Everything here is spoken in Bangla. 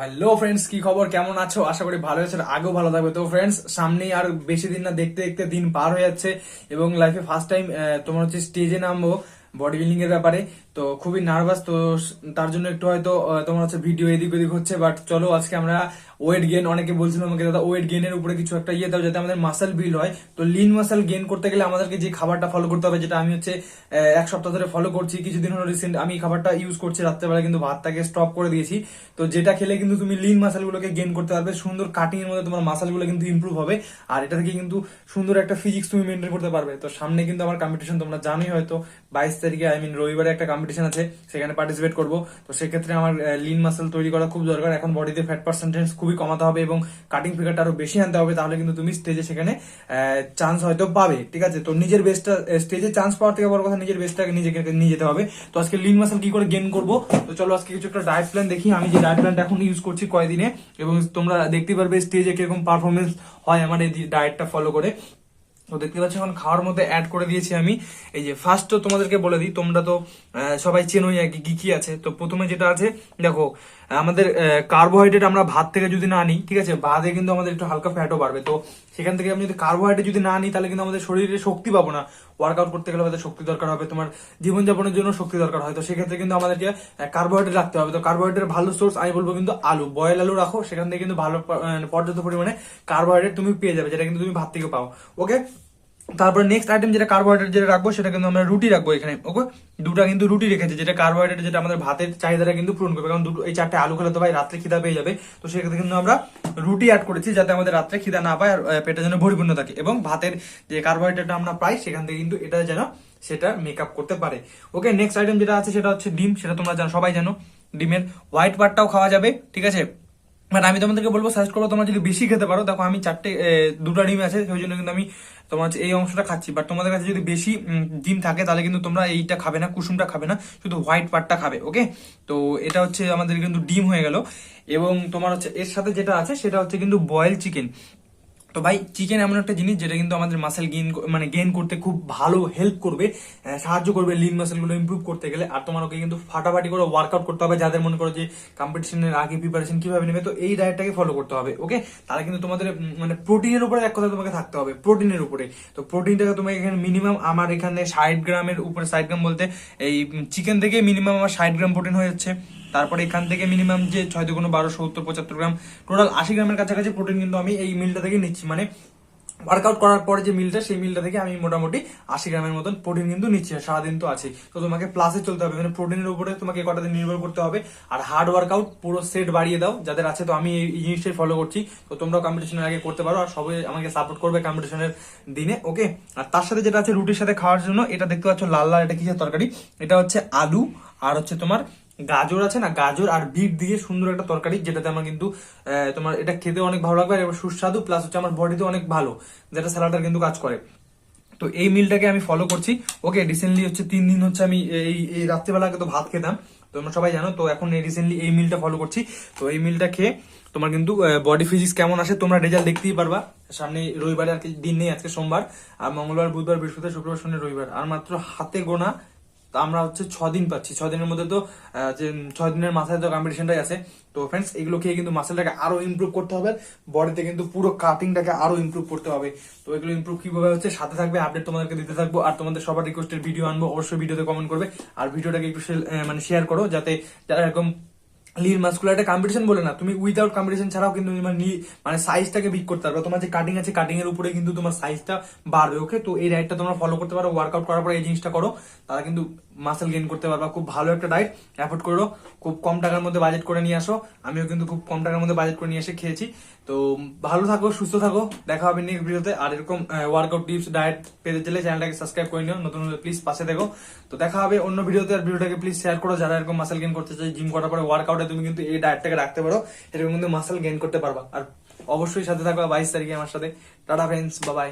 হ্যালো ফ্রেন্ডস কি খবর? কেমন আছো? আশা করি ভালো আছো, আগেও ভালো থাকবে। তো ফ্রেন্ডস সামনেই আর বেশি দিন না, দেখতে দেখতে দিন পার হয়ে যাচ্ছে এবং লাইফে ফার্স্ট টাইম তোমার হচ্ছে স্টেজে নামবো বডি বিল্ডিং এর ব্যাপারে। তো খুবই নার্ভাস তো তার জন্য একটু হয়তো তোমার হচ্ছে ভিডিও এদিক ওদিক হচ্ছে বাট চলো আজকে আমরা ওয়েট গেন অনেকে বলছিল আমাকে, দাদা ওয়েট গেনের উপরে কিছু একটা ইয়ে দাও যাতে আমাদের মাসেল বিল্ড হয়। তো লিন মাসেল গেন করতে গেলে আমাদেরকে যে খাবারটা ফলো করতে হবে, যেটা আমি হচ্ছে এক সপ্তাহ ধরে ফলো করছি, কিছুদিন হলো রিসেন্ট আমি খাবারটা ইউজ করছি, রাত্রেবেলা কিন্তু ভাতটাকে স্টপ করে দিয়েছি। তো যেটা খেলে কিন্তু তুমি লিন মাসেল গুলোকে গেন করতে পারবে, সুন্দর কাটিং এর মধ্যে তোমার মাসেলগুলো কিন্তু ইমপ্রুভ হবে, আর এটা থেকে কিন্তু সুন্দর একটা ফিজিক্স তুমি মেনটেন করতে পারবে। তো সামনে কিন্তু আমার কম্পিটিশন তোমরা জানোই হয়তো, বাইশ তারিখে আই মিন রবিবারে একটা কম্পিটিশন আছে, সেখানে পার্টিসিপেট করব। তো সেক্ষেত্রে আমার লিন মাসেল তৈরি করা খুব দরকার। এখন বডিতে ফ্যাট পার্সেন্টেজ খুবই কমাতে হবে এবং কাটিং ফিগারটা আরও বেশি আনতে হবে, তাহলে কিন্তু তুমি স্টেজে সেখানে চান্স হয়তো পাবে, ঠিক আছে? তো নিজের বেস্টটা স্টেজে চান্স পাওয়ার থেকে বড় কথা, নিজের বেস্টটাকে নিজেকে নিয়ে যেতে হবে। তো আজকে লিন মাসেল কি করে গেন করব? তো চলো আজকে কিছু একটা ডায়েট প্ল্যান দেখি। আমি যে ডায়েট প্ল্যানটা এখন ইউজ করছি কয়দিনে, এবং তোমরা দেখতে পারবে স্টেজে কীরকম পারফরমেন্স হয় আমার এই ডায়েটটা ফলো করে। তো দেখতে পাচ্ছ, এখন খাওয়ার মধ্যে অ্যাড করে দিয়েছি আমি। এই যে ফার্স্ট তো তোমাদেরকে বলে দিই, তোমরা তো সবাই চেনোই আর কি কি আছে। তো প্রথমে যেটা আছে, দেখো, আমাদের কার্বোহাইড্রেট আমরা ভাত থেকে যদি না নিই, ঠিক আছে, ভাতে কিন্তু আমাদের একটু হালকা ফ্যাটও বাড়বে। তো সেখান থেকে আমি যদি কার্বোহাইড্রেট যদি না নিই, তাহলে কিন্তু আমাদের শরীরে শক্তি পাবো না। ওয়ার্কআউট করতে গেলে আমাদের শক্তি দরকার হবে, তোমার জীবনযাপনের জন্য শক্তি দরকার হয়। তো সেক্ষেত্রে কিন্তু আমাদেরকে কার্বোহাইড্রেট রাখতে হবে। তো কার্বোহাইড্রেট ভালো সোর্স আমি বলব কিন্তু আলু। বয়েল আলু রাখো, সেখান থেকে কিন্তু ভালো পর্যাপ্ত পরিমাণে কার্বোহাইড্রেট তুমি পেয়ে যাবে, যেটা কিন্তু তুমি ভাত থেকে পাও। ওকে তারপর নেক্সট আইটেম যেটা কার্বোহাইড্রেট যেটা রাখব সেটা কিন্তু আমরা রুটি রাখব এখানে ওকে দুটা কিন্তু রুটি রেখেছে যেটা কার্বোহাইড্রেট যেটা আমাদের ভাতের চাহিদাটা কিন্তু পূরণ করবে কারণ দুটো এই চারটে আলু খেলে তো ভাই রাত্রে খিদা পেয়ে যাবে তো সেক্ষেত্রে কিন্তু আমরা রুটি অ্যাড করেছি যাতে আমাদের রাত্রে খিদা না পায় আর আহ, পেটে যেন পরিপূর্ণ থাকে এবং ভাতের যে কার্বোহাইড্রেটটা আমরা পাই সেখান থেকে কিন্তু এটা যেন সেটা মেক আপ করতে পারে ওকে নেক্সট আইটেম যেটা আছে সেটা হচ্ছে ডিম সেটা তোমরা জানো সবাই জানো ডিমের হোয়াইট পার্টটাও খাওয়া যাবে ঠিক আছে? বাট আমি তোমাদেরকে বলব সাজেস্ট করব, তোমরা যদি বেশি খেতে পারো, দেখো আমি চারটে দুটা ডিম আছে, সেই জন্য কিন্তু আমি তোমার এই অংশটা খাচ্ছি। বাট তোমাদের কাছে যদি বেশি ডিম থাকে, তাহলে কিন্তু তোমরা এইটা খাবে না, কুসুমটা খাবে না, শুধু হোয়াইট পার্টটা খাবে ওকে তো এটা হচ্ছে আমাদের কিন্তু ডিম হয়ে গেল। এবং তোমার হচ্ছে, এর সাথে যেটা আছে, সেটা হচ্ছে কিন্তু বয়েল চিকেন তো ভাই চিকেন এমন একটা জিনিস যেটা কিন্তু আমাদের মাসেল গেইন মানে গেইন করতে খুব ভালো হেল্প করবে সাহায্য করবে লিন মাসেলগুলো ইমপ্রুভ করতে গেলে। আর তোমার ওকে কিন্তু ফাটাফাটি করে ওয়ার্কআউট করতে হবে, যাদের মনে করো যে কম্পিটিশনের আগে প্রিপারেশন কীভাবে নেবে, তো এই ডায়েটটাকে ফলো করতে হবে ওকে তাহলে কিন্তু তোমাদের মানে প্রোটিনের উপরে এক কথা তোমাকে থাকতে হবে, প্রোটিনের উপরে। তো প্রোটিনটাকে তোমাকে এখানে মিনিমাম আমার এখানে ষাট গ্রামের উপরে, ষাট গ্রাম বলতে এই চিকেন থেকে মিনিমাম আমার ষাট গ্রাম প্রোটিন হয়ে যাচ্ছে। তারপরে এখান থেকে মিনিমাম যে ছয় দুগুণ বারো, সত্তর, পঁচাত্তর গ্রাম টোটাল আশি গ্রামের কাছাকাছি প্রোটিন কিন্তু আমি এই মিলটা থেকে নিচ্ছি। মানে ওয়ার্কআউট করার পরে যে মিলটা সেই মিলটা থেকে আমি মোটামুটি আশি গ্রামের মতন প্রোটিন কিন্তু নিচ্ছি সারাদিন তো আছে তো তোমাকে প্লাসে চলতে হবে। মানে প্রোটিনের উপরে তোমাকে কটা দিন নির্ভর করতে হবে। আর হার্ড ওয়ার্কআউট পুরো সেট বাড়িয়ে দাও। যাদের আছে তো আমি এই এই জিনিসটাই ফলো করছি। তো তোমরাও কম্পিটিশনের আগে করতে পারো। আর সবাই আমাকে সাপোর্ট করবে কম্পিটিশনের দিনে ওকে আর তার সাথে যেটা আছে রুটির সাথে খাওয়ার জন্য, এটা দেখতে পাচ্ছ লাল লাল, এটা কিসের তরকারি? এটা হচ্ছে আলু, আর হচ্ছে তোমার গাজর আছে না, গাজর আর বিট দিয়ে সুন্দর একটা তরকারি, যেটাতে আমার কিন্তু তোমার এটা খেতে অনেক ভালো লাগবে আর সুস্বাদু প্লাস হচ্ছে আমার বডিতে অনেক ভালো, যেটা স্যালাডার কিন্তু কাজ করে। তো এই মিলটাকে আমি ফলো করছি। ওকে রিসেন্টলি হচ্ছে তিন দিন হচ্ছে আমি এই এই রাত্রিবেলা আগে তো ভাত খেতাম, তোমরা সবাই জানো, তো এখন রিসেন্টলি এই মিলটা ফলো করছি। তো এই মিলটা খেয়ে তোমার কিন্তু বডি ফিজিক্স কেমন আসে তোমরা রেজাল্ট দেখতেই পারবা। সামনে রবিবারে আর কি দিন নেই, আজকে সোমবার, আর মঙ্গলবার, বুধবার, বৃহস্পতিবার, শুক্রবার, শনি, রবিবার, আর মাত্র হাতে গোনা তো আমরা হচ্ছে ছ দিন পাচ্ছি। ছ দিনের মধ্যে তো যে ছ দিনের মাথায় তো কম্পিটিশনটাই আছে। তো ফ্রেন্ডস এগুলো খেয়ে কিন্তু মাসেলটাকে আরও ইমপ্রুভ করতে হবে। বডিতে কিন্তু পুরো কাটিংটাকে আরও ইমপ্রুভ করতে হবে। তো এগুলো ইমপ্রুভ কীভাবে হচ্ছে, সাথে থাকবে আপডেট তোমাদেরকে দিতে থাকব। আর তোমাদের সবার রিকোয়েস্টের ভিডিও আনব, অবশ্যই ভিডিওতে কমেন্ট করবে। আর ভিডিওটাকে একটু মানে শেয়ার করো, যাতে যারা এরকম লিন মাস্কুলার একটা কম্পিটিশন বলে না, তুমি উইদাউট কম্পিটিশন ছাড়াও কিন্তু তোমার মানে সাইজটাকে বিক করতে পারবে। তোমার যে কাটিং আছে কাটিং এর উপরে কিন্তু তোমার সাইজটা বাড়বে ওকে তো এই ডায়েটটা তোমরা ফলো করতে পারো ওয়ার্কআউট করার পর এই জিনিসটা করো। তারা কিন্তু মাসেল গেইন করতে পারবা। খুব ভালো একটা ডায়েট অ্যাফোর্ড করো। খুব কম টাকার মধ্যে বাজেট করে নিয়ে আসো। আমিও কিন্তু খুব কম টাকার মধ্যে বাজেট করে নিয়ে এসে খেয়েছি। তো ভালো থাকো, সুস্থ থাকো। দেখা হবে নেক্সট ভিডিওতে আর এরকম ওয়ার্কআউট টিপস ডায়েট পেতে চলে চ্যানেলটাকে সাবস্ক্রাইব করে নিও। নতুন প্লিজ পাশে দেখো তো দেখা হবে অন্য ভিডিওতে আর ভিডিওটাকে প্লিজ শেয়ার করো। যারা এরকম মাসেল গেইন করতে চাই জিম করার পরে ওয়ার্কআউটে তুমি কিন্তু এই ডায়েটটাকে রাখতে পারো, এরকম কিন্তু মাসেল গেইন করতে পারবা। আর অবশ্যই সাথে থাকবা। বাইশ তারিখে আমার সাথে। টাটা ফ্রেন্ডস বাবাই